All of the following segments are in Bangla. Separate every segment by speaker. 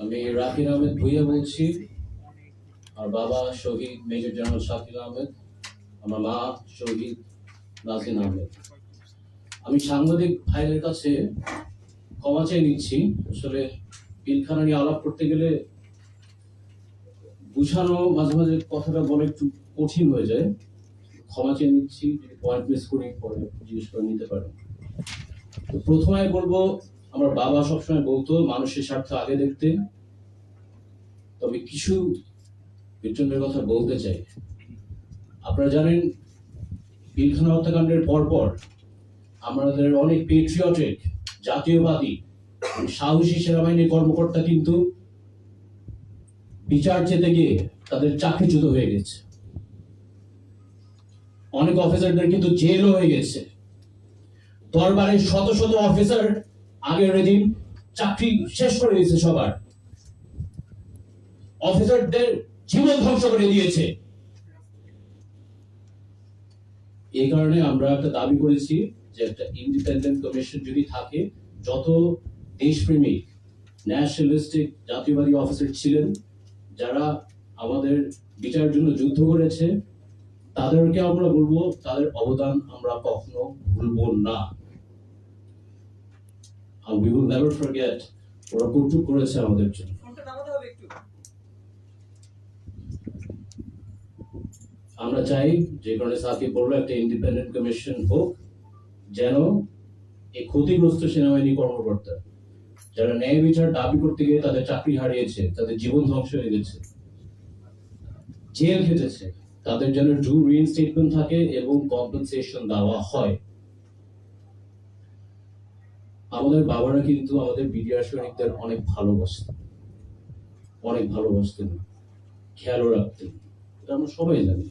Speaker 1: আমি রাকির আহমেদ ভুইয়া বলছি। আর বাবা শহীদ, মেজর জেনারেল শাকিল আহমেদ, আমার মা শহীদ নাজিন আহমেদ। আমি সাংবাদিক ভাইদের কাছে ক্ষমা চেয়ে নিচ্ছি। আসলে পিলখানা নিয়ে আলাপ করতে গেলে বুঝানো মাঝে মাঝে কথাটা বলা একটু কঠিন হয়ে যায়। ক্ষমা চেয়ে নিচ্ছি, যদি পয়েন্ট মিস করি, পরে জিজ্ঞেস করে নিতে পারেন। প্রথমে বলব আমার বাবা সবসময় বলতো, মানুষের স্বার্থ আগে দেখতে। তবে কিছু বিচ্ছন্নের কথা বলতে চাই। আপনারা জানেন পিলখানা হত্যাকাণ্ডের পরপর আমাদের অনেক পেট্রিয়টিক জাতীয়বাদী, সাহসী সেনাবাহিনীর কর্মকর্তা কিন্তু বিচার চেতে গিয়ে তাদের চাকরিচ্যুত হয়ে গেছে। অনেক অফিসারদের কিন্তু জেলও হয়ে গেছে। দরবারের শত শত অফিসার আগের রেজিম চাকরি শেষ করে দিয়েছে সবার। অফিসারদের জীবন ধ্বংস করে দিয়েছে। এই কারণে আমরা একটা দাবি করেছি যে একটা ইন্ডিপেন্ডেন্ট কমিশন যদি থাকে, যত দেশপ্রেমিক ন্যাশনালিস্টিক জাতীয়বাদী অফিসার ছিলেন, যারা আমাদের বিচারের জন্য যুদ্ধ করেছে, তাদেরকে আমরা বলব, তাদের অবদান আমরা কখনো ভুলবো না। And we will never forget ওরা করেছে আমাদের জন্য আমরা চাই যে কারণে সাকিব বলল একটা ইন্ডিপেন্ডেন্ট কমিশন হোক যেন এই ক্ষতিগ্রস্ত সেনাবাহিনী কর্মকর্তা যারা ন্যায় বিচার দাবি করতে গিয়ে তাদের চাকরি হারিয়েছে তাদের জীবন ধ্বংস হয়ে গেছে জেল খেটেছে তাদের যেন ডু রিইনস্টেটমেন্ট থাকে এবং কম্পেনসেশন দেওয়া হয়। আমাদের বাবারা কিন্তু আমাদের বিডিআর সৈনিকদের অনেক ভালোবাসতেন। অনেক ভালোবাসতেন। খেয়ালও রাখতেন। এটা আমরা সবাই জানি।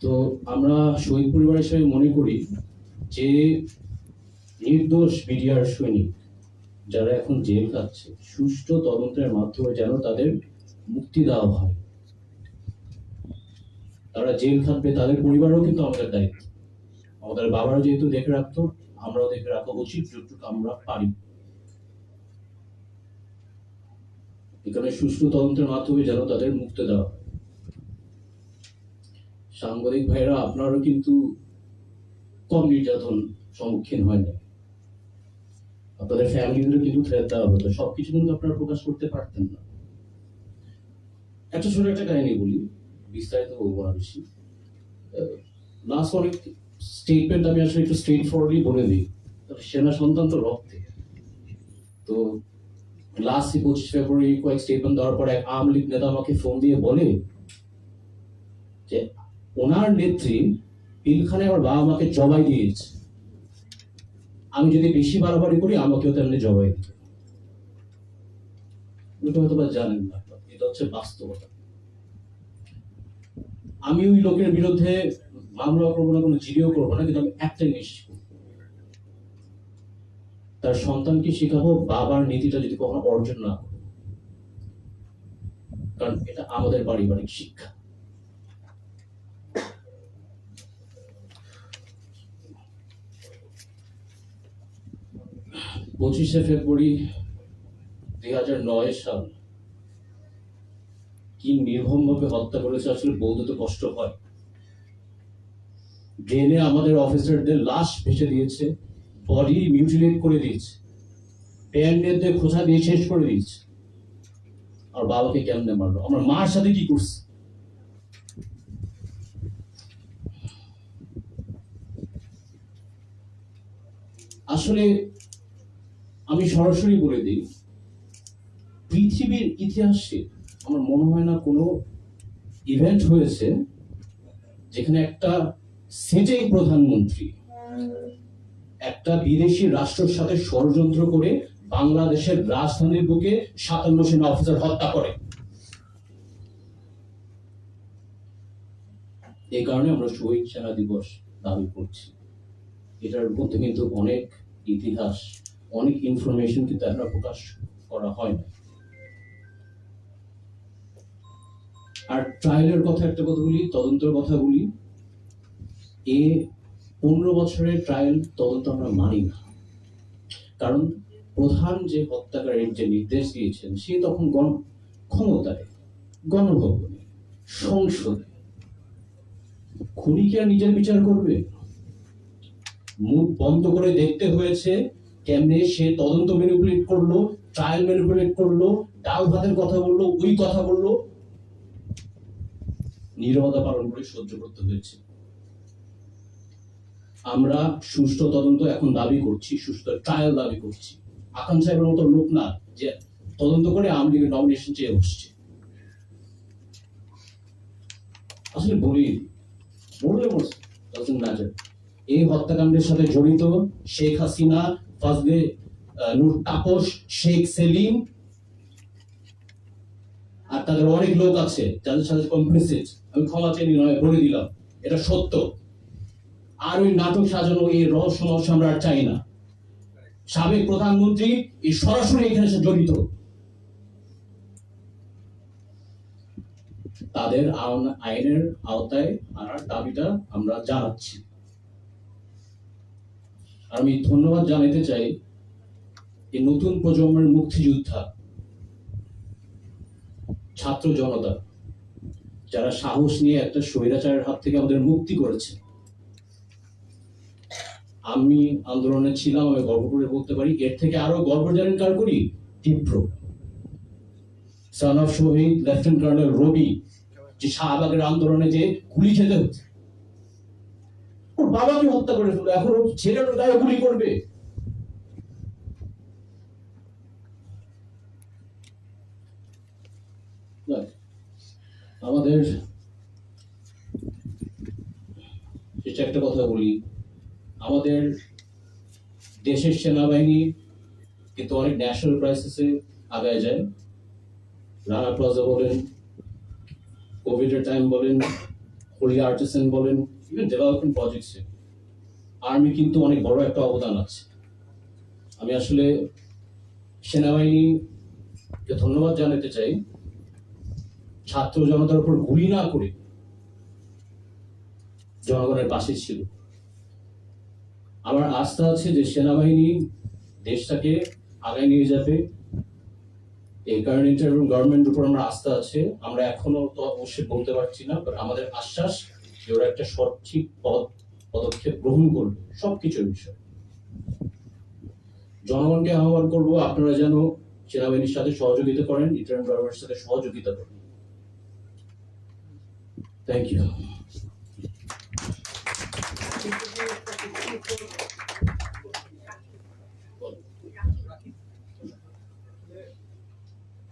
Speaker 1: তো আমরা শহীদ পরিবার হিসেবে মনে করি যে নির্দোষ বিডিআর সৈনিক যারা এখন জেল খাচ্ছে, সুষ্ঠু তদন্তের মাধ্যমে যেন তাদের মুক্তি দেওয়া হয়। তারা জেল খাটবে, তাদের পরিবারও কিন্তু আমাদের দায়িত্ব। আমাদের বাবারা যেহেতু দেখে রাখতো, আমরাও দেখে রাখা উচিত যতটুকু আমরা পারি। এখানে সুষ্ঠু তদন্তের মাধ্যমে যেন তাদের মুক্তি দেওয়া সাংবাদিক ভাইরা, আপনারও কিন্তু কম নির্যাতন সম্মুখীন হয় না আপনাদের ফ্যামিলিদেরও কিন্তু থ্রেট দেওয়া হতো। সবকিছু কিন্তু আপনারা প্রকাশ করতে পারতেন না। একটা ছোট একটা কাহিনী বলি, বিস্তারিত বলব না বেশি। লাস্ট অনেক স্টেটমেন্ট আমি আসলে একটু স্ট্রেট ফরওয়ার্ডলি বলে দিই। সেনা সন্তান তো রক্তে। তো লাস্ট পঁচিশ ফেব্রুয়ারি কয়েক স্টেটমেন্ট দেওয়ার পর এক আওয়ামী লীগ নেতা আমাকে ফোন দিয়ে বলে যে, ওনার নেত্রী পিলখানে আমার বাবা মাকে জবাই দিয়েছে। আমি যদি বেশি বাড়াবাড়ি করি, আমাকেও তেমনি জবাই দিবে এটা হয়তো বা জানেন না এটা হচ্ছে বাস্তবতা। আমি ওই লোকের বিরুদ্ধে মামলা করব না, কোনো জিডিও করব না, কিন্তু আমি একটাই করব। তার সন্তানকে শেখাবো, বাবার নীতিটা যদি কখনো অর্জন না করে। কারণ এটা আমাদের পারিবারিক শিক্ষা। পঁচিশে ফেব্রুয়ারি দুই হাজার নয় সাল। কি নির্মমভাবে হত্যা করেছে, আসলে বলতে তো কষ্ট হয়। ড্রেনে আমাদের অফিসারদের লাশ ভেসে দিয়েছে বডি মিউটিলেট করে দিয়েছে প্যান্ডেল দিয়ে খোঁচা দিয়ে শেষ করে দিয়েছে। আর বাবাকে কেমনে মারলো? আমার মার সাথে কি করছে? আসলে আমি সরাসরি বলে দিই, পৃথিবীর ইতিহাসে আমার মনে হয় না কোনো ইভেন্ট হয়েছে যেখানে একটা সিটিং প্রধানমন্ত্রী। একটা বিদেশি রাষ্ট্রের সাথে ষড়যন্ত্র করে বাংলাদেশের রাজধানীর বুকে সাতান্ন সেনা অফিসার হত্যা করে। এই কারণে আমরা শহীদ সেনা দিবস দাবি করছি। এটার মধ্যে কিন্তু অনেক ইতিহাস, অনেক ইনফরমেশন কিন্তু এখনও প্রকাশ করা হয় না আর ট্রায়ালের কথা একটা কথা বলি, তদন্তের কথা বলি। এ পনেরো বছরের ট্রায়াল তদন্ত আমরা মানি না। কারণ প্রধান যে হত্যাকারীর যে নির্দেশ দিয়েছেন, সে তখন গণ ক্ষমতায়, গণভবনে, সংসদে। খুনি কি আর নিজের বিচার করবে? মুখ বন্ধ করে দেখতে হয়েছে কেমনে সে তদন্ত ম্যানিপুলেট করল ট্রায়াল ম্যানিপুলেট করল, ডাল ভাতের কথা বলল, ওই কথা বলল। নীরবতা পালন করে সহ্য করতে হয়েছে। আমরা সুষ্ঠু তদন্ত এখন দাবি করছি, সুষ্ঠু ট্রায়াল দাবি করছি। আকান সাহেবের মতো লোক না যে তদন্ত করে আওয়ামী লীগের নমিনেশন চেয়ে বসছে। আসলে বলি বললে এই হত্যাকাণ্ডের সাথে জড়িত শেখ হাসিনা, ফাজলে নূর তাপস, শেখ সেলিম আর তাদের অনেক লোক আছে যাদের সাথে কমপ্লিসিট আমি ক্ষমা চেয়ে নয় বলে দিলাম, এটা সত্য। আর ওই নাটক সাজানো, এই রহস্য মহস্য আমরা আর চাই না। সাবেক প্রধানমন্ত্রী, এই সরাসরি এখানে জড়িত। তাদের আইনের আওতায় আনার দাবিটা আমরা জানাচ্ছি। আমি ধন্যবাদ জানাতে চাই এই নতুন প্রজন্মের মুক্তিযোদ্ধা, ছাত্র জনতা, যারা সাহস নিয়ে একটা স্বৈরাচারের হাত থেকে আমাদের মুক্তি করেছে। আমি আন্দোলনে ছিলাম, আমি গর্ব করে বলতে পারি, এর থেকে আরও গর্ব জানেন কার করি? তীব্র। সন অফ শহীদ লেফটেন্যান্ট কর্নেল রবি যে শাহবাগের আন্দোলনে যে গুলি খেতে হচ্ছে। ওর বাবাকে হত্যা করে ফেলল, এখন ওর ছেলের গায়ে গুলি করবে। আমাদের একটা কথা বলি। আমাদের দেশের সেনাবাহিনী কিন্তু অনেক ন্যাশনাল ক্রাইসিসে আগায় যায়। রানা প্লাজা বলেন কোভিড এর টাইম বলেন হোলি আর্টিসেন বলেন ইভেন ডেভেলপমেন্ট প্রজেক্টসে আর্মি কিন্তু অনেক বড় একটা অবদান আছে। আমি আসলে সেনাবাহিনীকে ধন্যবাদ জানাতে চাই, ছাত্র জনতার উপর গুলি না করে জনগণের পাশে ছিল। আমার আস্থা আছে যে সেনাবাহিনী দেশটাকে আগায় নিয়ে যাবে। এই কারণে এবং গভর্নমেন্টের উপর আমরা আস্থা আছে। আমরা এখনও তো অবশ্যই বলতে পারছি না বাট আমাদের আশ্বাস যে ওরা একটা সঠিক পদ পদক্ষেপ গ্রহণ করবে, সবকিছুর বিষয়। জনগণকে আহ্বান করব, আপনারা যেন সেনাবাহিনীর সাথে সহযোগিতা করেন ইন্টার্ন গভর্নমেন্টের সাথে সহযোগিতা করেন। থ্যাংক ইউ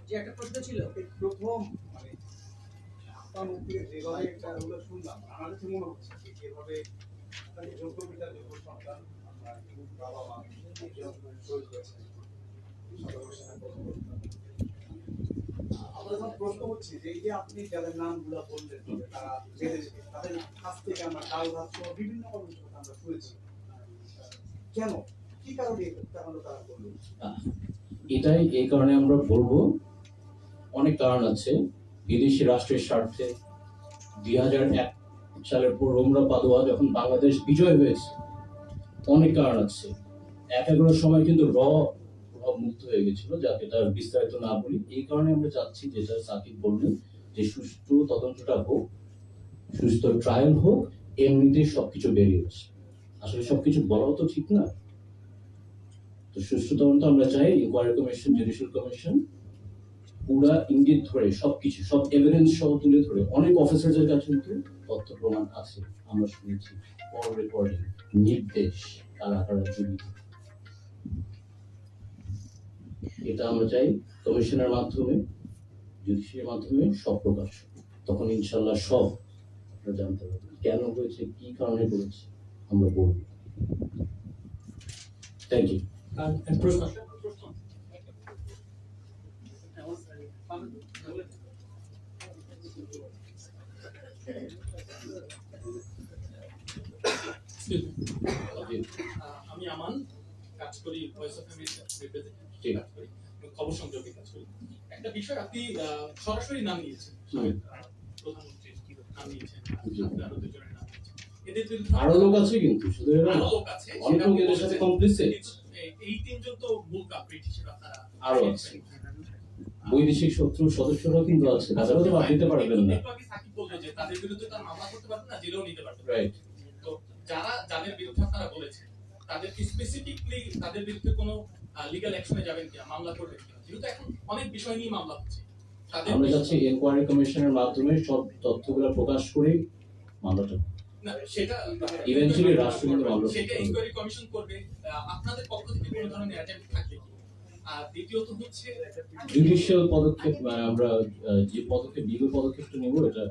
Speaker 2: যে একটা ছিল
Speaker 3: মানে আপনার যেভাবে ওগুলো শুনলাম, আমার মনে হচ্ছে যে যেভাবে আপনার বাবা আমার হচ্ছে যে এই যে আপনি যাদের নামগুলো বললেন তারা তাদের কাছ থেকে আমরা ডাল ভাত বিভিন্ন কর্মসূচি আমরা শুনেছি। কেন? কি কারণে তারা করল
Speaker 1: এটাই এই কারণে আমরা বলব, অনেক কারণ আছে। বিদেশি রাষ্ট্রের স্বার্থে দুই হাজার এক সালের পর রোমরা পাদোয়া যখন বাংলাদেশ বিজয় হয়েছে, অনেক কারণ আছে। এক এগারোর সময় কিন্তু র মুক্ত হয়ে গেছিল, যাকে তার বিস্তারিত না বলি। এই কারণে আমরা চাচ্ছি যেটা সাকিব বললেন যে সুষ্ঠু তদন্তটা হোক, সুস্থ ট্রায়াল হোক, এমনিতেই সবকিছু বেরিয়ে আসে আসলে সবকিছু বলাও তো ঠিক না। তো সুষ্ঠু তদন্ত আমরা চাই ইনকোয়ারি কমিশন জুডিশিয়াল কমিশন পুরা ইঙ্গিত ধরে সবকিছু, সব এভিডেন্স সহ তুলে ধরে অনেক অফিসারদের কাছে কিন্তু তথ্য প্রমাণ আছে, আমরা শুনেছি। অল রেকর্ডিং নির্দেশ কারা কারা জড়িত এটা আমরা চাই কমিশনের মাধ্যমে জুডিশিয়াল মাধ্যমে সব প্রকাশ। তখন ইনশাল্লাহ সব জানতে পারব। কেন হয়েছে, কি কারণে করেছে? আমরা বলব। থ্যাংক ইউ
Speaker 4: আহ, আমি আমান কাজ করি ভয়েস অফ রিপ্রেজেন্টেটিভ কাজ করি খবর সংযোগে কাজ করি। একটা বিষয় আপনি সরাসরি নাম নিয়েছেন। প্রধানমন্ত্রীর নাম নিয়েছেন। আরও দুজনের
Speaker 1: আরও লোক আছে কিন্তু শুধু এরা
Speaker 4: আরও
Speaker 1: না।
Speaker 4: লোক আছে
Speaker 1: অনেক লোক এদের সাথে complicit।
Speaker 4: এই- তিনজন তো মূল কালপ্রিট হিসেবে আপনারা
Speaker 1: আরও আছে। বৈদেশিক শত্রু সদস্যরাও কিন্তু আছে তাদেরও তো বাদ দিতে পারবেন না
Speaker 4: সাকিব বলল যে তাদের বিরুদ্ধে তার মামলা করতে পারবেন না জেলেও নিতে পারবেন
Speaker 1: রাইট
Speaker 4: তো যারা যাদের বিরুদ্ধে আপনারা বলেছেন তাদের স্পেসিফিকলি তাদের বিরুদ্ধে কোনো লিগ্যাল অ্যাকশনে যাবেন কিনা মামলা করবেন কিনা যেহেতু এখন অনেক বিষয় নিয়ে মামলা হচ্ছে
Speaker 1: আমরা যাচ্ছি এনকোয়ারি কমিশনের মাধ্যমে সব তথ্যগুলো প্রকাশ করে মামলাটা
Speaker 4: সেটা
Speaker 1: Eventually রাষ্ট্র
Speaker 4: সেটা ইনকোয়ারি কমিশন করবে। আপনাদের পক্ষ থেকে কোনো ধরনের অ্যাটেম্প থাকবে কি? আর দ্বিতীয়ত হচ্ছে
Speaker 1: জুডিশিয়াল পদক্ষেপ আমরা যে পদক্ষেপ লিগেল পদক্ষেপটা নেব এটা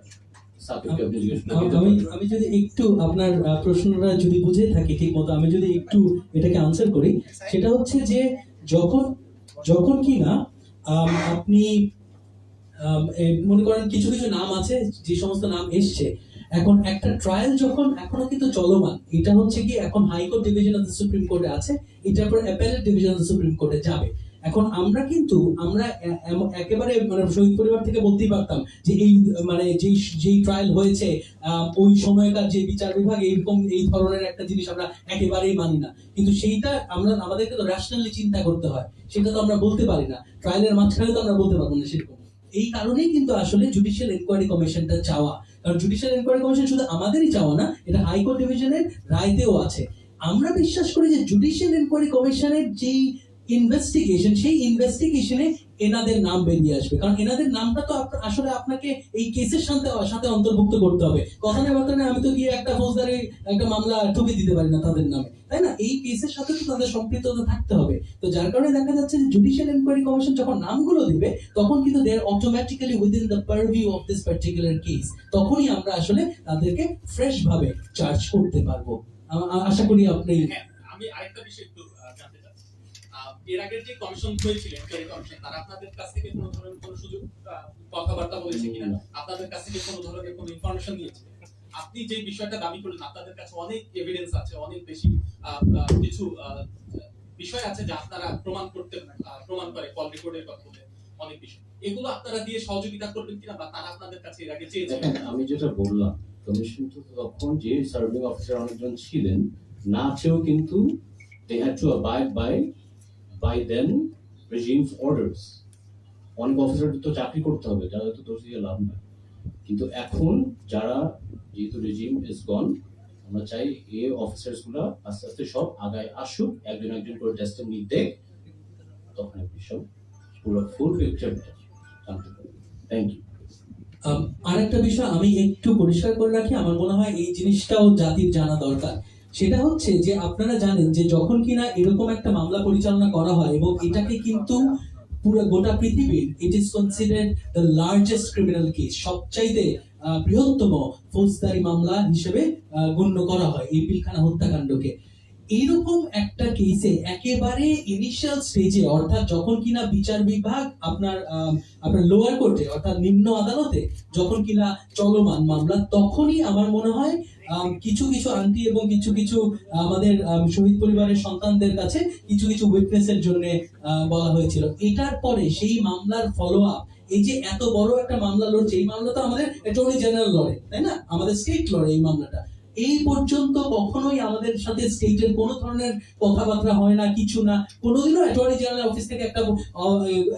Speaker 1: সাকিবকে আপনি জিজ্ঞেস করে নিতে
Speaker 5: আমি আমি যদি একটু আপনার প্রশ্নটা যদি বুঝে থাকি ঠিক মতো আমি যদি একটু এটাকে আনসার করি সেটা হচ্ছে যে যখন যখন কি না আপনি মনে করেন কিছু কিছু নাম আছে যে সমস্ত নাম এসছে এখন একটা ট্রায়াল যখন এখনও কিন্তু চলমান, এটা হচ্ছে কি এখন high court division of the supreme কোর্টে আছে, এটার পর appellate division of the supreme কোর্টে যাবে। এখন আমরা কিন্তু, আমরা একেবারে মানে শহীদ পরিবার থেকে বলতেই পারতাম যে এই মানে যেই যেই ট্রায়াল হয়েছে ওই সময়কার যে বিচার বিভাগ এইরকম এই ধরনের একটা জিনিস আমরা একেবারেই মানি না। কিন্তু সেইটা আমরা, আমাদেরকে তো রেশনালি চিন্তা করতে হয়, সেটা তো আমরা বলতে পারি না। ট্রায়ালের মাঝখানে তো আমরা বলতে পারব না সেরকম। এই কারণেই কিন্তু আসলে জুডিশিয়াল এনকোয়ারি কমিশনটা চাওয়া কারণ জুডিশিয়াল এনকোয়ারি কমিশন শুধু আমাদেরই চাওয়া না, এটা হাইকোর্ট ডিভিশনের রায়তেও আছে। আমরা বিশ্বাস করি যে জুডিশিয়াল এনকোয়ারি কমিশনের যেই ইনভেস্টিগেশন সেই ইনভেস্টিগেশনে এনাদের নাম বেরিয়ে আসবে। কারণ এনাদের নামটা তো আসলে আপনাকে এই কেসের সাথে সাথে অন্তর্ভুক্ত করতে হবে। কথা নেই বার্তা আমি তো গিয়ে একটা ফৌজদারি, একটা মামলা ঠুকে দিতে পারি না তাদের নামে। তাই না? এই কেসের সাথে তো তাদের সম্পৃক্ততা থাকতে হবে। তো যার কারণে দেখা যাচ্ছে যে জুডিশিয়াল এনকোয়ারি কমিশন যখন নামগুলো দিবে, তখন কিন্তু they are automatically within the purview of this particular case তখনই আমরা আসলে তাদেরকে ফ্রেশ ভাবে চার্জ করতে পারব। আশা করি আপনি
Speaker 4: হ্যাঁ আমি আরেকটা বিষয় একটু আহ, জানতে চাচ্ছি আহ, এর আগের যে কমিশন কমিশন তারা আপনাদের কাছ থেকে কোনো ধরনের কোনো সুযোগ কথাবার্তা বলেছে কিনা? আপনাদের কাছ থেকে কোনো ধরনের কোনো ইনফরমেশন নিয়েছে? আপনি যে বিষয়টা দাবি করলেন, আপনাদের কাছে অনেক এভিডেন্স আছে, অনেক বেশি কিছু বিষয় আছে যা আপনারা প্রমাণ করতে প্রমাণ করে কল রেকর্ডের কথা অনেক বিষয়। এগুলো আপনারা দিয়ে সহযোগিতা করবেন কিনা বা তারা আপনাদের কাছে এর আগে
Speaker 1: আমি যেটা বললাম কমিশন তো তখন যে সার্ভিং অফিসার অনেকজন ছিলেন, না চেয়েও কিন্তু they had to abide by by then regime's orders অনেক অফিসার তো চাকরি করতে হবে, যারা তো দোষ দিয়ে লাভ নাই কিন্তু এখন যারা যেহেতু রেজিম ইজ গন আমরা চাই এ অফিসার্সগুলা আস্তে আস্তে সব আগায় আসুক, একজন একজন করে টেস্টে দেখ, তখন আপনি সব পুরো ফুল পিকচারটা জানতে পারবেন। থ্যাংক ইউ
Speaker 5: আরেকটা বিষয় আমি একটু পরিষ্কার করে রাখি, আমার মনে হয় এই জিনিসটাও জাতির জানা দরকার। সেটা হচ্ছে যে আপনারা জানেন যে যখন কিনা এরকম একটা মামলা পরিচালনা করা হয় এবং এটাকে কিন্তু পুরো গোটা পৃথিবীর it is considered the largest criminal case সবচাইতে বৃহত্তম ফৌজদারি মামলা হিসেবে গণ্য করা হয় এই পিলখানা হত্যাকাণ্ডকে। এইরকম একটা কেসে একেবারে ইনিশিয়াল স্টেজে অর্থাৎ যখন কিনা বিচার বিভাগ আপনার আপনার লোয়ার কোর্টে অর্থাৎ নিম্ন আদালতে, যখন কিনা চলমান মামলা, তখনই আমার মনে হয় কিছু কিছু আন্টি এবং কিছু কিছু আমাদের আম, শহীদ পরিবারের সন্তানদের কাছে কিছু কিছু উইটনেসের জন্য বলা হয়েছিল। এটার পরে সেই মামলার ফলো আপ এই যে এত বড় একটা মামলা লড়ছে এই মামলা তো আমাদের অ্যাটর্নি জেনারেল লড়ে তাই না? আমাদের স্টেট লড়ে এই মামলাটা। এই পর্যন্ত কখনোই আমাদের সাথে স্টেটের কোনো ধরনের কথাবার্তা হয় না, কিছু না। কোনোদিনও অ্যাটর্নি জেনারেল অফিস থেকে একটা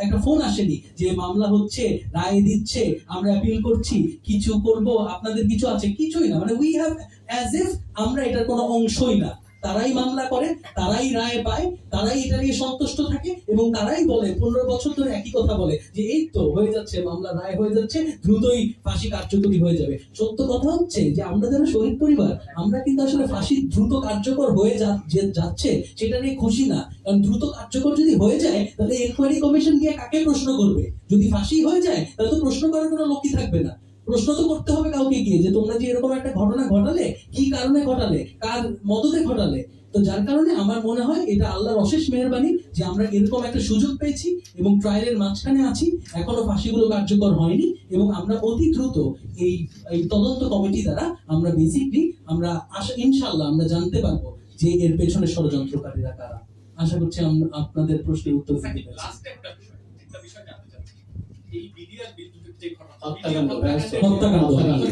Speaker 5: একটা ফোন আসেনি যে মামলা হচ্ছে, রায় দিচ্ছে, আমরা অ্যাপিল করছি, কিছু করব, আপনাদের কিছু আছে? কিছুই না। মানে উই হ্যাভ অ্যাজ ইফ আমরা এটার কোনো অংশই না। তারাই মামলা করে, তারাই রায় পায়, তারাই এটা নিয়ে সন্তুষ্ট থাকে এবং তারাই বলে, পনেরো বছর ধরে একই কথা বলে যে এই তো হয়ে যাচ্ছে, মামলা রায় হয়ে যাচ্ছে, দ্রুতই ফাঁসি কার্যকরী হয়ে যাবে। সত্য কথা হচ্ছে যে আমরা যারা শহীদ পরিবার, আমরা কিন্তু আসলে ফাঁসি দ্রুত কার্যকর হয়ে যাচ্ছে, সেটা নিয়ে খুশি না। কারণ দ্রুত কার্যকর যদি হয়ে যায়, তাহলে এনকোয়ারি কমিশন গিয়ে কাকে প্রশ্ন করবে? যদি ফাঁসি হয়ে যায়, তাহলে তো প্রশ্ন করার কোনো লোকই থাকবে না। প্রশ্ন তো করতে হবে কাউকে গিয়ে যে তোমরা যে এরকম একটা ঘটনা ঘটালে, কি কারণে ঘটালে, কার মদতে ঘটালে। তো যার কারণে আমার মনে হয় এটা আল্লাহর অশেষ মেহরবানি যে আমরা এরকম একটা সুযোগ পেয়েছি এবং ট্রায়ালের মাঝখানে আছি, এখনও ফাঁসিগুলো কার্যকর হয়নি এবং আমরা অতি দ্রুত এই এই তদন্ত কমিটি দ্বারা আমরা বেসিকলি আমরা আশা ইনশাল্লাহ আমরা জানতে পারব যে এর পেছনে ষড়যন্ত্রকারীরা কারা। আশা করছি আপনাদের প্রশ্নের উত্তর দিতে পেরেছি
Speaker 4: লাস্ট একটা বিষয় একটা বিষয় জানতে চাচ্ছি এই বিডিআর বিদ্যুতের যে ঘটনা
Speaker 1: হত্যাকাণ্ড,
Speaker 5: হত্যাকাণ্ড,
Speaker 1: হত্যাকাণ্ড।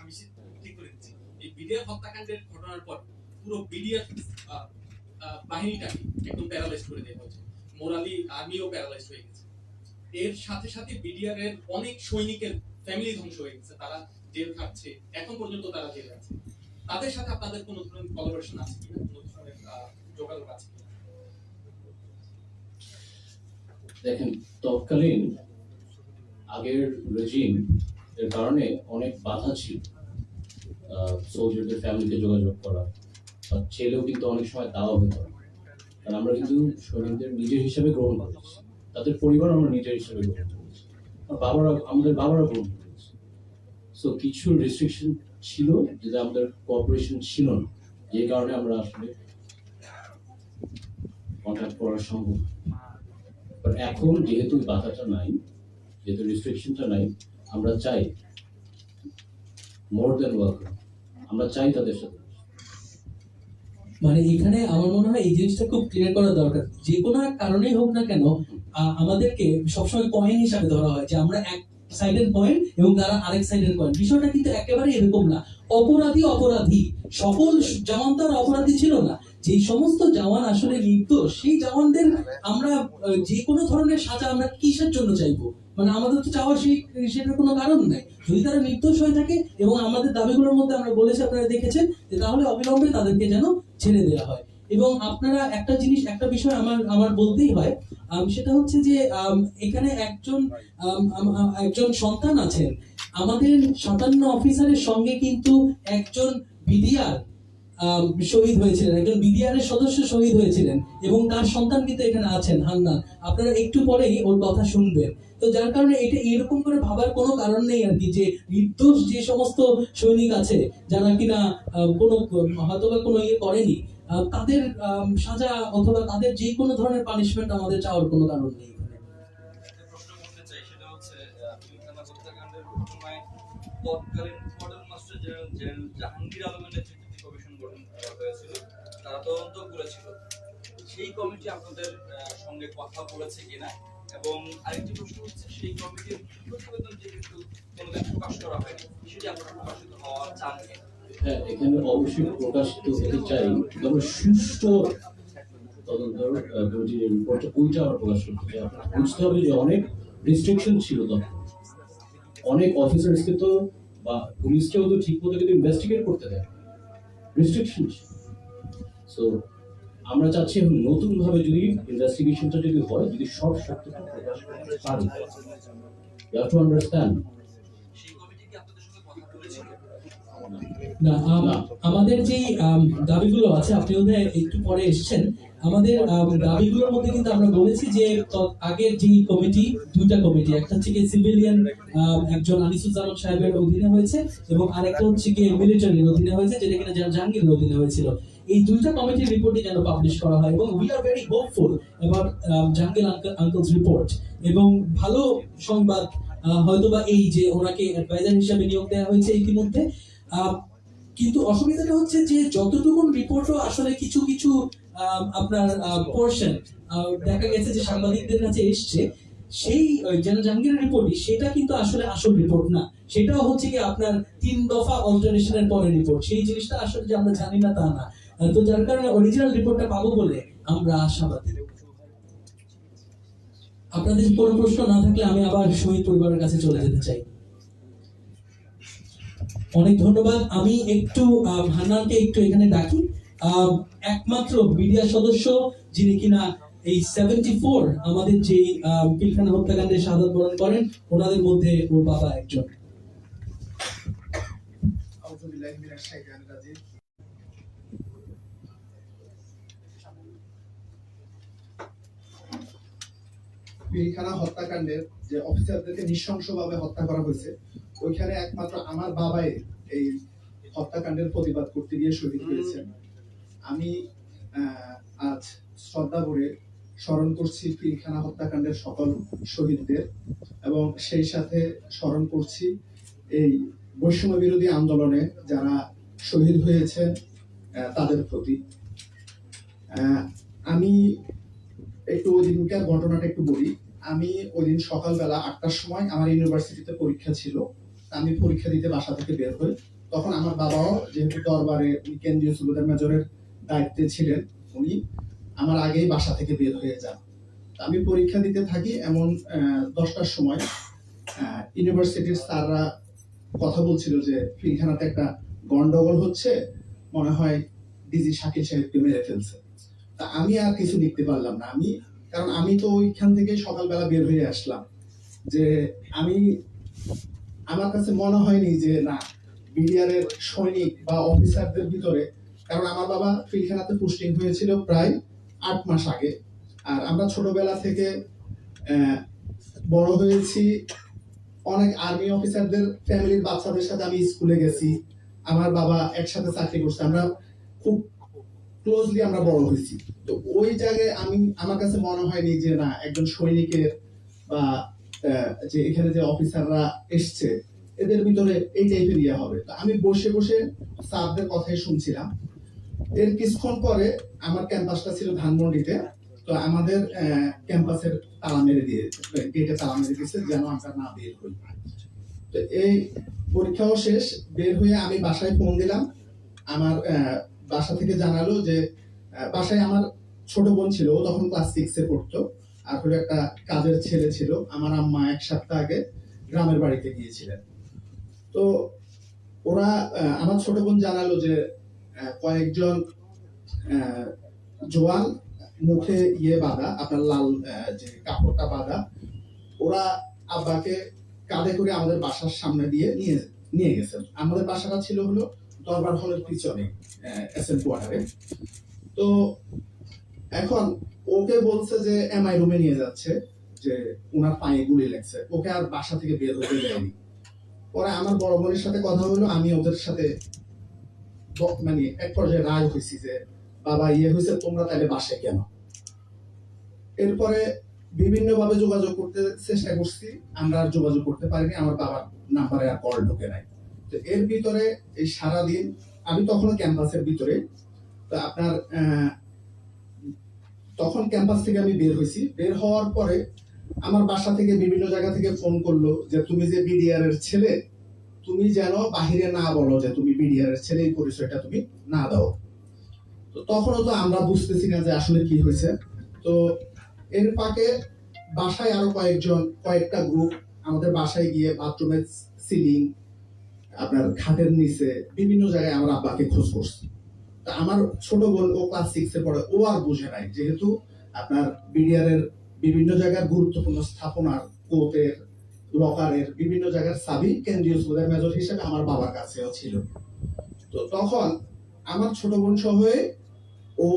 Speaker 4: আমি ঠিক করে দিচ্ছি এই বিডিআর হত্যাকাণ্ডের ঘটনার পর পুরো বিডিআর বাহিনীটাকে একদম প্যারালাইজ করে দেওয়া হয়েছে। মোরালি আর্মিও প্যারালাইজ হয়ে গেছে। এর সাথে সাথে বিডিআর এর অনেক সৈনিকের ফ্যামিলি ধ্বংস হয়ে গেছে। তারা জেল খাটছে এখন পর্যন্ত তারা জেলে আছে। তাদের সাথে আপনাদের কোনো ধরনের কলাবোরেশন আছে কিনা? কোনো ধরনের যোগাযোগ আছে
Speaker 1: দেখেন তৎকালীন আগের রেজিম এর কারণে অনেক বাধা ছিল। সোলজারদের ফ্যামিলিতে যোগাযোগ করা। বা ছেলেও কিন্তু অনেক সময় দেওয়া হতো। কারণ আমরা কিন্তু সৈনিকদের নিজের হিসাবে গ্রহণ করেছি। তাদের পরিবার আমরা নিজের হিসাবে গ্রহণ করেছি। আর বাবারা, আমাদের বাবারা গ্রহণ করেছি। সো কিছু রেস্ট্রিকশন ছিল যেটা আমাদের কোঅপারেশন ছিল না। যে কারণে আমরা আসলে কন্ট্যাক্ট করা সম্ভব এখন যেহেতু বাধাটা নাই যেহেতু রেস্ট্রিকশনটা নাই, আমরা চাই মোর দেন ওয়েলকাম আমরা চাই তাদের সাথে।
Speaker 5: মানে এখানে আমার মনে হয় এই জিনিসটা খুব ক্লিয়ার করা দরকার। যে কোনো এক কারণেই হোক না কেন আমাদেরকে সবসময় কয়েন হিসাবে ধরা হয় যে আমরা এক সাইডের পয়েন্ট এবং তারা আরেক সাইডের পয়েন্ট বিষয়টা কিন্তু একেবারে এরকম না। অপরাধী অপরাধী। সকল জওয়ান তো আর অপরাধী ছিল না। যে সমস্ত জওয়ান আসলে নির্দোষ সেই জওয়ানদের আমরা যে কোনো ধরনের সাজা আমরা কিসের জন্য চাইব? মানে আমাদের তো চাওয়ার সেই, সেটার কোনো কারণ নাই। যদি তারা নির্দোষ হয়ে থাকে এবং আমাদের দাবিগুলোর মধ্যে আমরা বলেছি, আপনারা দেখেছেন, যে তাহলে অবিলম্বে তাদেরকে যেন ছেড়ে দেওয়া হয়। এবং আপনারা একটা জিনিস, একটা বিষয় আমার আমার বলতেই হয় সেটা হচ্ছে যে এখানে একজন একজন সন্তান আছেন। আমাদের সাতান্ন অফিসারের সঙ্গে কিন্তু একজন বিডিআর শহীদ হয়েছিলেন, একজন বিডিআরের সদস্য শহীদ হয়েছিলেন, এবং তার সন্তান কিন্তু এখানে আছেন হান্নান আপনারা একটু পরেই ওর কথা শুনবেন। তো যার কারণে এটা এরকম করে ভাবার কোনো কারণ নেই আর কি, যে নির্দোষ যে সমস্ত সৈনিক আছে, যারা কিনা কোনো হয়তো বা কোনো ইয়ে করেনি তাদের সাজা অথবা তাদের যে কোনো ধরনের পানিশমেন্ট আমাদের চাওয়ার কোনো কারণ নেই
Speaker 6: জাহাঙ্গীর আলমের নেতৃত্বে যে কমিশন গঠন করা হয়েছিল তারা তদন্ত করেছিল সেই কমিটি আপনাদের সঙ্গে কথা বলেছে কিনা? এবং আরেকটি প্রশ্ন হচ্ছে, সেই কমিটির প্রতিবেদন যে কিন্তু কোনোদিন প্রকাশ করা হয়নি, সেটি আপনারা প্রকাশিত চান
Speaker 1: হ্যাঁ এখানে অবশ্যই প্রকাশিত হতে চাই, তবে সুষ্ঠু তদন্ত ওইটা প্রকাশ অনেক রেস্ট্রিকশন ছিল তখন। অনেক অফিসার্সকে তো বা পুলিশকেও তো ঠিক মতো কিন্তু ইনভেস্টিগেট করতে দেয় রেস্ট্রিকশন আমরা চাচ্ছি নতুন ভাবে যদি ইনভেস্টিগেশনটা যদি হয় যদি সব সত্যটা প্রকাশ করতে পারি ইউ টু আন্ডারস্ট্যান্ড
Speaker 5: না আমাদের যে দাবিগুলো আছে আপনি ওদের একটু পরে এসেছেন। আমাদের দাবিগুলোর মধ্যে কিন্তু আমরা বলেছি যে আগের যে কমিটি দুইটা কমিটি একটা হচ্ছে কি সিভিলিয়ান একজন আনিসুজ্জামান সাহেবের অধীনে হয়েছে এবং আরেকটা হচ্ছে কি মিলিটারির অধীনে হয়েছে যেটা কিনা জাহাঙ্গীরের অধীনে হয়েছিল। এই দুইটা কমিটির রিপোর্টই যেন পাবলিশ করা হয় এবং we are very hopeful about Jahangir uncle's report এবং ভালো সংবাদ হয়তোবা এই যে ওনাকে অ্যাডভাইজার হিসেবে নিয়োগ দেওয়া হয়েছে ইতিমধ্যে। কিন্তু অসুবিধাটা হচ্ছে যে যতটুকু রিপোর্টও আসলে কিছু কিছু আপনার পোর্শন দেখা গেছে যে সাংবাদিকদের কাছে এসছে, সেই যেন জাহাঙ্গীরের রিপোর্টই সেটা কিন্তু আসলে আসল রিপোর্ট না। সেটাও হচ্ছে কি আপনার তিন দফা অল্টারনেশনের পরে রিপোর্ট সেই জিনিসটা আসলে যে আমরা জানি না তা না। তো যার কারণে অরিজিনাল রিপোর্টটা পাবো বলে আমরা আশাবাদী। আপনাদের কোনো প্রশ্ন না থাকলে আমি আবার শহীদ পরিবারের কাছে চলে যেতে চাই। অনেক ধন্যবাদ। আমি একটু হান্নানকে একটু এখানে ডাকি। একমাত্র মিডিয়া সদস্য যিনি কিনা এই সেভেন্টি ফোর আমাদের যে পিলখানা হত্যাকাণ্ডে শাহাদত বরণ করেন, ওনাদের মধ্যে ওর বাবা একজন।
Speaker 3: পিলখানা হত্যাকাণ্ডের যে অফিসারদেরকে নৃশংসভাবে হত্যা করা হয়েছে ওইখানে একমাত্র আমার বাবাই এই হত্যাকাণ্ডের প্রতিবাদ করতে গিয়ে শহীদ হয়েছেন। আমি আজ শ্রদ্ধা ভরে স্মরণ করছি পিলখানা হত্যাকাণ্ডের সকল শহীদদের এবং সেই সাথে স্মরণ করছি এই বৈষম্য বিরোধী আন্দোলনে যারা শহীদ হয়েছেন তাদের প্রতি। আহ, আমি একটু ওই দিনকার ঘটনাটা একটু বলি। আমি ওই দিন সকালবেলা আটটার সময় আমার ইউনিভার্সিটিতে পরীক্ষা ছিল। আমি পরীক্ষা দিতে বাসা থেকে বের হই।
Speaker 7: তখন আমার বাবাও যেহেতু দরবারে কেন্দ্রীয় সুবেদার মেজরের দায়িত্বে ছিলেন উনি, আমার আগেই বাসা থেকে বের হয়ে যান। আমি পরীক্ষা দিতে থাকি এমন দশটার সময়। ইউনিভার্সিটির স্যাররা কথা বলছিল যে ফিলখানাতে একটা গন্ডগোল হচ্ছে, মনে হয় ডিজি শাকিল সাহেবকে মেরে ফেলছে। তা আমি আর কিছু লিখতে পারলাম না। আমি কারণ আমি তো ওইখান থেকে সকালবেলা বের হয়ে আসলাম যে আমি, আমার কাছে মনে হয়নি যে না, বিডিআরের সৈনিক বা অফিসারদের ভিতরে, কারণ আমার বাবা ফিলখানাতে পোস্টিং হয়েছিল প্রায় আট মাস আগে। আর আমরা ছোটবেলা থেকে বড় হয়েছি। অনেক আর্মি অফিসারদের ফ্যামিলির বাচ্চাদের সাথে আমি স্কুলে গেছি। আমার বাবা একসাথে চাকরি করছে। আমরা খুব ক্লোজলি আমরা বড় হয়েছি। তো ওই জায়গায় আমি, আমার কাছে মনে হয়নি যে না, একজন সৈনিকের বা যে এখানে যে অফিসাররা এসছে, এদের ভিতরে এই টাইপের ইয়ে হবে। তো আমি বসে বসে স্যারদের কথাই শুনছিলাম। এর কিছুক্ষণ পরে আমার ক্যাম্পাসটা ছিল ধানমন্ডিতে, তো আমাদের ক্যাম্পাসের তালা মেরে দিয়ে গেটে তালা মেরে দিয়েছে যেন আমরা না বের হই। তো এই পরীক্ষাও শেষ, বের হয়ে আমি বাসায় ফোন দিলাম। আমার বাসা থেকে জানালো যে বাসায় আমার ছোট বোন ছিল, ও তখন ক্লাস সিক্সে পড়তো। আর হলো একটা কাজের ছেলে ছিল। আমার আম্মা এক সপ্তাহ আগে গ্রামের বাড়িতে গিয়েছিলেন। তো ওরা আমার ছোট বোন জানালো যে কয়েকজন জোয়ান মুখে ইয়ে বাঁধা, আপনার লাল যে কাপড়টা বাঁধা, ওরা আব্বাকে কাঁধে করে আমাদের বাসার সামনে দিয়ে নিয়ে নিয়ে গেছেন। আমাদের বাসাটা ছিল হলো দরবার হলের পিছনে কোয়ার্টারে তো এখন ওকে বলছে যে এমআই রুমে নিয়ে যাচ্ছে, যে ওনার পায়ে গুলি লেগছে। ওকে আর বাসা থেকে বের হতে দেয়নি। পরে আমার বড় বোনের সাথে কথা হলো, আমি ওদের সাথে মানে এক পর্যায়ে রায় হয়েছি যে, বাবা ইয়ে হয়েছে, তোমরা তাহলে বাসে কেন? এরপরে বিভিন্ন ভাবে যোগাযোগ করতে চেষ্টা করছি, আমরা আর যোগাযোগ করতে পারিনি, আমার বাবার নাম্বারে আর কল ঢোকে নাই। তো এর ভিতরে এই সারাদিন, আমি তখন ক্যাম্পাসের ভিতরে, তো আপনার তখন ক্যাম্পাস থেকে আমি বের হয়েছি। বের হওয়ার পরে আমার বাসা থেকে বিভিন্ন জায়গা থেকে ফোন করল যে, তুমি যে বিডিআর এর ছেলে, তুমি যেন বাহিরে না বলো যে, তুমি বিডিআর এর ছেলে, এই পরিচয়টা তুমি না দাও। তো তখনও তো আমরা বুঝতেছি না যে আসলে কি হয়েছে। তো এর ফাঁকে বাসায় আরও কয়েকজন, কয়েকটা গ্রুপ আমাদের বাসায় গিয়ে বাথরুমের সিলিং আপনার খাটের নিচে বিভিন্ন জায়গায় আমার আব্বাকে খোঁজ করছি। তা আমার ছোট বোন, ও ক্লাস সিক্স পড়ে, ও আর বুঝে নাই। যেহেতু আপনার বিডিআরের বিভিন্ন জায়গার গুরুত্বপূর্ণ স্থাপনার কোর্টের লকারের বিভিন্ন জায়গার সাবি কেন্দ্রীয় সুবিধার মেজর হিসেবে আমার বাবার কাছেও ছিল। তো তখন আমার ছোট বোন সহ ও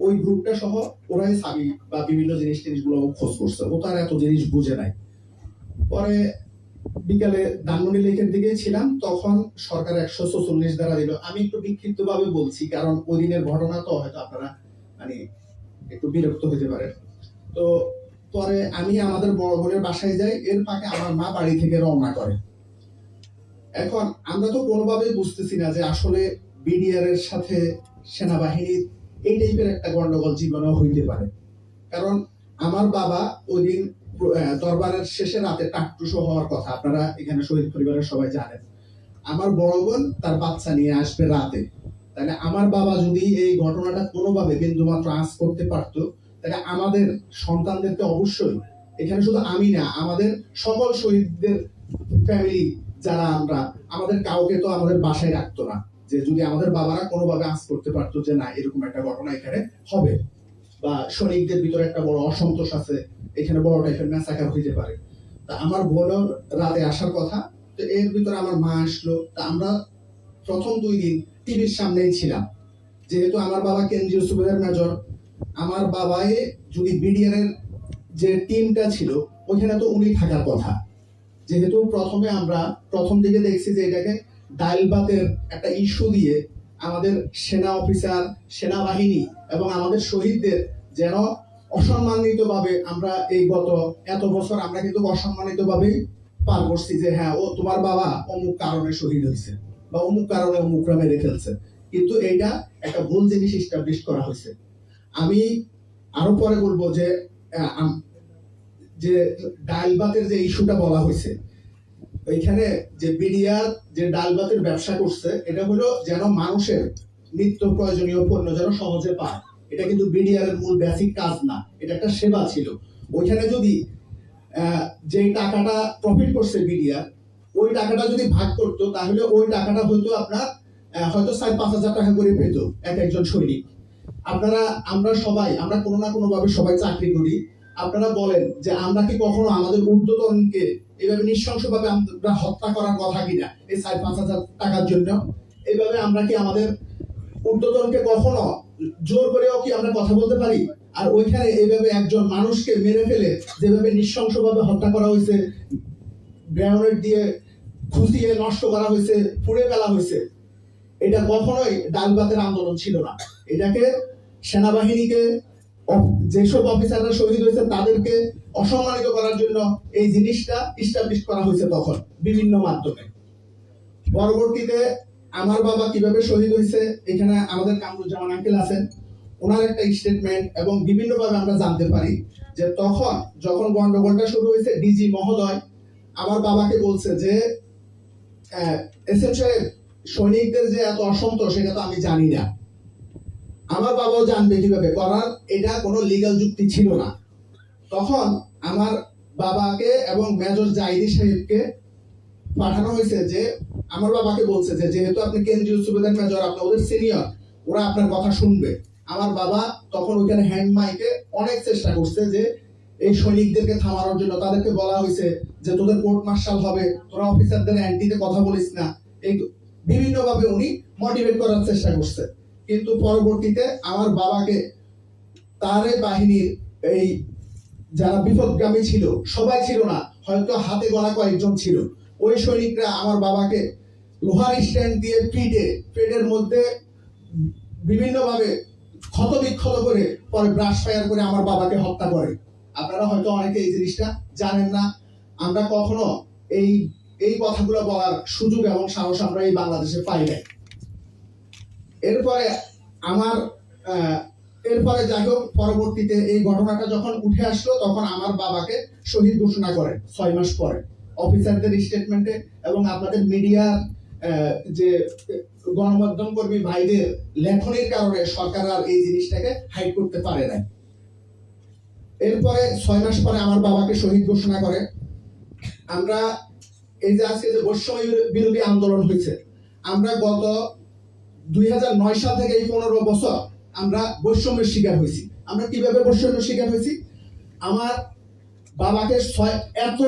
Speaker 7: ওই গ্রুপটা সহ ওরাই সাবি বা বিভিন্ন জিনিস টিনিসগুলো খোঁজ করছে। ও তার এত জিনিস বুঝে নাই। পরে বিকালে ধানমন্ডি লেকের দিকে ছিলাম, তখন সরকার একশো চল্লিশ দ্বারা দিল। আমি একটু বিক্ষিপ্ত ভাবে বলছি, কারণ ওই দিনের ঘটনা তো হয়তো আপনারা মানে একটু বিরক্ত হতে পারে তো পরে আমি আমাদের বড় বোনের বাসায় যাই, এর ফাঁকে আমার মা বাড়ি থেকে রওনা করে। এখন আমরা তো কোনোভাবেই বুঝতেছি না যে আসলে বিডিআর এর সাথে সেনাবাহিনীর এই টাইপের একটা গন্ডগোল জীবনেও হইতে পারে। কারণ আমার বাবা ওই দিন দরবারের শেষে রাতে টাকটুসো হওয়ার কথা, আপনারা এখানে শহীদ পরিবারের সবাই জানেন। আমার বড় বোন তার বাচ্চা নিয়ে আসবে রাতে। তাহলে আমার বাবা যদি এই ঘটনাটা কোনোভাবে বিন্দুমাত্র আঁচ করতে পারতো, তাহলে আমাদের সন্তানদেরকে অবশ্যই। এখানে শুধু আমি না, আমাদের সকল শহীদদের ফ্যামিলি যারা আমরা, আমাদের কাউকে তো আমাদের বাসায় রাখতো না। যে যদি আমাদের বাবারা কোনোভাবে আঁচ করতে পারতো যে না, এরকম একটা ঘটনা এখানে হবে। বা সৈনিকদের ভিতরে একটা বড় অসন্তোষ আছে, এখানে বড় টাইপের ম্যাসাকার হইতে পারে। তা আমার বোনের রাতে আসার কথা, তো এর ভিতরে আমার মা আসলো। তা আমরা প্রথম দুই দিন টিভির সামনেই ছিলাম। যেহেতু আমার বাবা কেন্দ্রীয় সুবেদার মেজর, আমার বাবাই যদি বিডিআর এর যে টিমটা ছিল, ওইখানে তো উনি থাকার কথা। যেহেতু প্রথমে আমরা প্রথম দিকে দেখছি যে এটাকে ডাইলবাতের একটা ইস্যু দিয়ে আমাদের সেনা অফিসার, সেনাবাহিনী এবং আমাদের শহীদদের যেন অসম্মানিত ভাবে আমরা এই গত এত বছর আমরা কিন্তু অসম্মানিত ভাবেই পার করছি যে হ্যাঁ ও তোমার বাবা অমুক কারণে শহীদ হয়েছে বা অমুক কারণে অমুকরা মেরে ফেলছে। কিন্তু এইটা একটা ভুল জিনিস ইস্টাবলিশ করা হয়েছে। আমি আরও পরে বলব যে যে ডাইলবাতের যে ইস্যুটা বলা হয়েছে ওইখানে যে বিডিআর যে ডাল ভাতের ব্যবসা করছে, এটা হলো যেন মানুষের নিত্য প্রয়োজনীয় পণ্য যেন সহজে পায়। এটা কিন্তু বিডিআর এর মূল বেসিক কাজ না, এটা একটা সেবা ছিল। ওইখানে যদি যে টাকাটা প্রফিট করছে বিডিআর ওই টাকাটা যদি ভাগ করতো, তাহলে ওই টাকাটা হয়তো আপনার হয়তো সাড়ে পাঁচ হাজার টাকা করে পেত এক একজন সৈনিক। আপনারা, আমরা সবাই, আমরা কোনো না কোনো ভাবে সবাই চাকরি করি। আপনারা বলেন যে আমরা কি কখনো আমাদের ঊর্ধ্বতনকে এভাবে নৃশংসভাবে আমরা হত্যা করার কথা কিনা? এই সাড়ে পাঁচ হাজার টাকার জন্য। এইভাবে আমরা কি আমাদের ঊর্ধ্বতনকে কখনো জোর করেও কি আমরা কথা বলতে পারি? আর ওইখানে এইভাবে একজন মানুষকে মেরে ফেলে যেভাবে নৃশংসভাবে হত্যা করা হয়েছে গ্রেনেড দিয়ে খুঁচিয়ে নষ্ট করা হয়েছে, পুড়ে ফেলা হয়েছে, এটা কখনোই ডালবাতের আন্দোলন ছিল না। এটাকে সেনাবাহিনীকে যেসব অফিসাররা শহীদ হয়েছে তাদেরকে অসম্মানিত করার জন্য এই জিনিসটা ইস্টাবলিশ করা হয়েছে তখন, বিভিন্ন মাধ্যমে। পরবর্তীতে আমার বাবা কীভাবে শহীদ হয়েছে, এখানে আমাদের কামরুজ্জামান আঙ্কেল আছেন, ওনার একটা স্টেটমেন্ট এবং বিভিন্নভাবে আমরা জানতে পারি যে তখন যখন গন্ডগোলটা শুরু হয়েছে ডিজি মহোদয়, আমার বাবাকে বলছে যে এস সাহেব, সৈনিকদের যে এত অসন্তোষ, সেটা তো আমি জানি না। আমার বাবাও জানবে কীভাবে? করার এটা কোনো লিগাল যুক্তি ছিল না। তখন আমার বাবাকে এবং মেজর জাহিদি সাহেবকে পাঠানো হয়েছে যে, আমার বাবাকে বলছে যে, যেহেতু আপনি কেন্দ্রীয় সুবেদার মেজর, আপনি ওদের সিনিয়র ওরা আপনার কথা শুনবে। আমার বাবা তখন ওইখানে হ্যান্ড মাইকে অনেক চেষ্টা করছে যে, এই সৈনিকদেরকে থামানোর জন্য। তাদেরকে বলা হয়েছে যে, তোদের কোর্ট মার্শাল হবে, তোরা অফিসারদের অ্যান্টিতে কথা বলিস না। এই বিভিন্ন ভাবে উনি মোটিভেট করার চেষ্টা করছে। কিন্তু পরবর্তীতে আমার বাবাকে, তার বাহিনীর এই যারা বিপদগামী ছিল, সবাই ছিল না, হয়তো হাতে গলা কয়েকজন ছিল। ওই সৈনিকরা আমার বাবাকে লোহার স্ট্যান্ড দিয়ে পিটে পেটের মধ্যে বিভিন্নভাবে ক্ষত বিক্ষত করে, পরে ব্রাশ ফায়ার করে আমার বাবাকে হত্যা করে। আপনারা হয়তো অনেকে এই জিনিসটা জানেন না। আমরা কখনো এই এই কথাগুলো বলার সুযোগ এবং সাহস আমরা এই বাংলাদেশে পাই নাই। এরপরে আমার এরপরে যাই হোক, পরবর্তীতে এই ঘটনাটা যখন উঠে আসলো, তখন আমার বাবাকে শহীদ ঘোষণা করে ছয় মাস পরে। অফিসারদের স্টেটমেন্টে এবং আপনাদের মিডিয়ার যে গণমাধ্যম কর্মী ভাইদের লেখনের কারণে সরকার আর এই জিনিসটাকে হাইড করতে পারে নাই। এরপরে ছয় মাস পরে আমার বাবাকে শহীদ ঘোষণা করে। আমরা এই যে আজকে যে বৈষম্য বিরোধী আন্দোলন হয়েছে, আমরা গত দুই হাজার নয় সাল থেকে এই পনেরো বছর আমরা বৈষম্যের শিকার হয়েছি। আমরা কীভাবে বৈষম্যের শিকার হয়েছি? আমার বাবাকে ছয় এত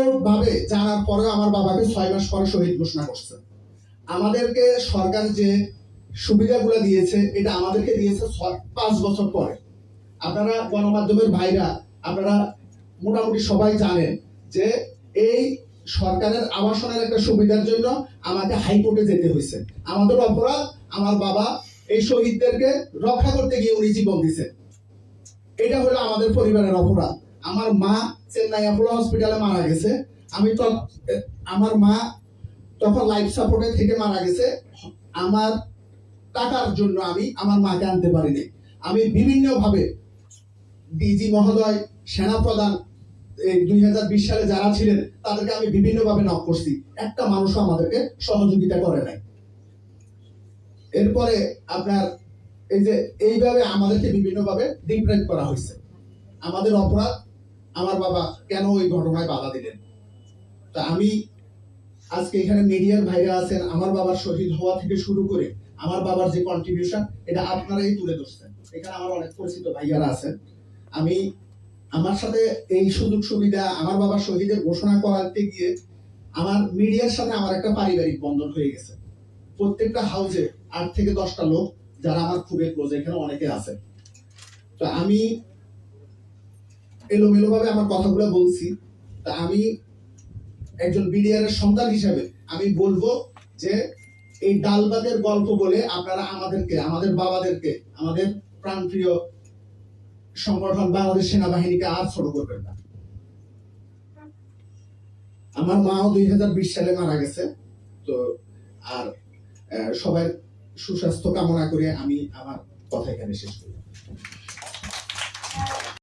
Speaker 7: জানার পরেও আমার বাবাকে ছয় মাস পরে শহীদ ঘোষণা করছে। আমাদেরকে সরকার যে সুবিধাগুলো দিয়েছে, এটা আমাদেরকে দিয়েছে পাঁচ বছর পরে। আপনারা গণমাধ্যমের ভাইরা, আপনারা মোটামুটি সবাই জানেন যে এই সরকারের আবাসনের একটা সুবিধার জন্য আমাকে হাইকোর্টে যেতে হয়েছে। আমাদের অপরাধ আমার বাবা এই শহীদদেরকে রক্ষা করতে গিয়ে উনি জীবন দিছে এটা হলো আমাদের পরিবারের অপরাধ। আমার মা চেন্নাই অ্যাপোলো হসপিটালে মারা গেছে। আমি তো আমার মা তখন লাইফ সাপোর্টে থেকে মারা গেছে। আমার টাকার জন্য আমি আমার মাকে আনতে পারিনি। আমি বিভিন্নভাবে ডিজি মহোদয় সেনা প্রধান দুই হাজার বিশ সালে যারা ছিলেন, তাদেরকে আমি বিভিন্নভাবে নক করছি। একটা মানুষও আমাদেরকে সহযোগিতা করে নাই। এরপরে আপনার এই যে এইভাবে আমাদেরকে বিভিন্নভাবে ডিপ্রাইভ করা হয়েছে। আমাদের অপরাধ, আমার বাবা কেন ওই ঘটনায় বাধা দিলেন? তা আমি আজকে এখানে মিডিয়ার ভাইরা আছেন, আমার বাবার শহীদ হওয়া থেকে শুরু করে আমার বাবার যে কন্ট্রিবিউশন এটা আপনারাই তুলে ধরছেন। এখানে আমার অনেক পরিচিত ভাইয়ারা আছেন। আমি আমার সাথে এই সুযোগ সুবিধা, আমার বাবার শহীদের ঘোষণা করাতে গিয়ে আমার মিডিয়ার সাথে আমার একটা পারিবারিক বন্ধন হয়ে গেছে। প্রত্যেকটা হাউসে আট থেকে দশটা লোক যারা আমার খুবই ক্লোজ এখানে অনেকে আছে। তো আমি এলোমেলো ভাবে আমার কথাগুলো বলছি। তা আমি একজন বিডিআর এর সন্তান হিসাবে আমি বলব যে, এই ডালবাদের গল্প বলে আপনারা আমাদেরকে, আমাদের বাবাদেরকে, আমাদের প্রাণপ্রিয় সংগঠন বাংলাদেশ সেনাবাহিনীকে আর ছোট করবেন না। আমার মাও দুই হাজার বিশ সালে মারা গেছে। তো আর সবার সুস্বাস্থ্য কামনা করে আমি আমার কথা এখানে শেষ করি